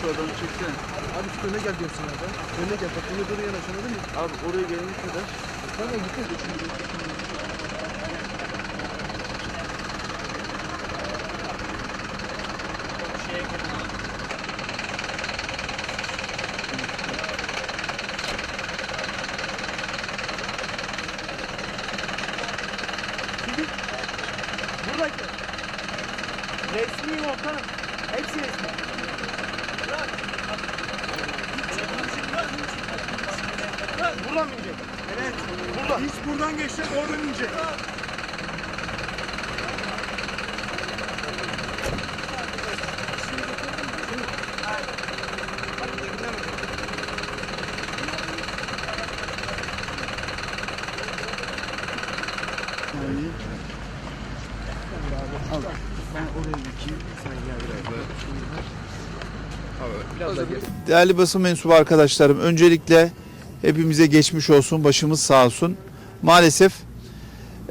şuradan çeksene. Abi şu öne gel diyorum sana ben. Öne gel bak öne doğru yanaş anladın mı? Abi oraya gelene kadar. Tamam gitme de şimdi. Buradaki. Resmi volkan. Hepsi resmi. Buradan mı inecek? Evet. Burada. Hiç buradan geçecek oradan inecek. Değerli basın mensubu arkadaşlarım, öncelikle hepimize geçmiş olsun, başımız sağ olsun. Maalesef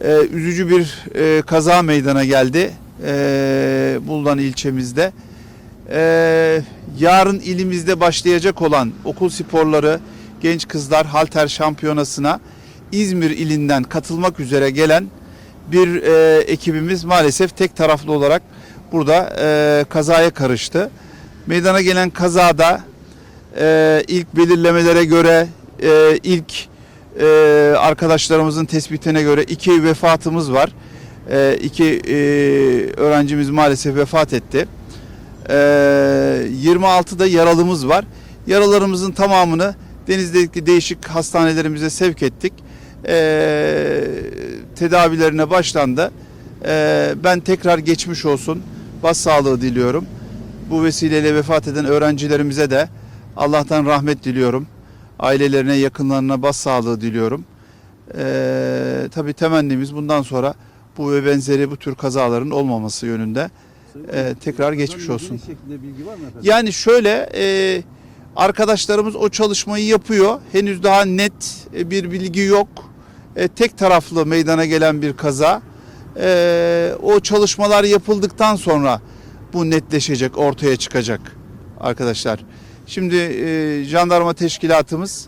e, üzücü bir e, kaza meydana geldi e, Buldan ilçemizde. E, yarın ilimizde başlayacak olan okul sporları genç kızlar halter şampiyonasına İzmir ilinden katılmak üzere gelen bir e, ekibimiz maalesef tek taraflı olarak burada e, kazaya karıştı. Meydana gelen kazada e, ilk belirlemelere göre e, ilk e, arkadaşlarımızın tespitine göre iki vefatımız var. E, iki e, öğrencimiz maalesef vefat etti. E, 26'da yaralımız var. Yaralarımızın tamamını denizdeki değişik hastanelerimize sevk ettik. E, tedavilerine başlandı. E, ben tekrar geçmiş olsun. Başsağlığı diliyorum. Bu vesileyle vefat eden öğrencilerimize de Allah'tan rahmet diliyorum. Ailelerine, yakınlarına başsağlığı diliyorum. Ee, tabii temennimiz bundan sonra bu ve benzeri bu tür kazaların olmaması yönünde. Ee, tekrar geçmiş olsun. Yani şöyle e, arkadaşlarımız o çalışmayı yapıyor. Henüz daha net e, bir bilgi yok. E, tek taraflı meydana gelen bir kaza. E, o çalışmalar yapıldıktan sonra bu netleşecek, ortaya çıkacak arkadaşlar. Şimdi jandarma teşkilatımız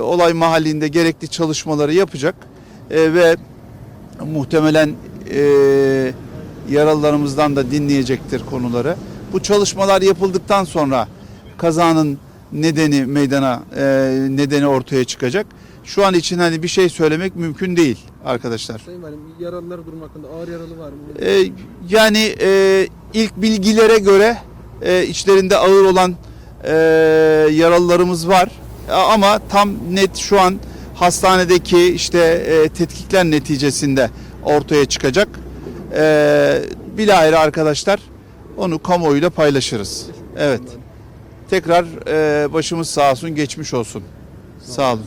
olay mahallinde gerekli çalışmaları yapacak ve muhtemelen yaralılarımızdan da dinleyecektir konuları. Bu çalışmalar yapıldıktan sonra kazanın nedeni meydana e, nedeni ortaya çıkacak. Şu an için hani bir şey söylemek mümkün değil arkadaşlar. Sayın Valim yaralılar durum hakkında ağır yaralı var mı? E, yani e, ilk bilgilere göre e, içlerinde ağır olan e, yaralılarımız var. A- Ama tam net şu an hastanedeki işte e, tetkikler neticesinde ortaya çıkacak. E, bilahare arkadaşlar onu kamuoyuyla paylaşırız. Evet. Tekrar e, başımız sağ olsun, geçmiş olsun. Sağ olun.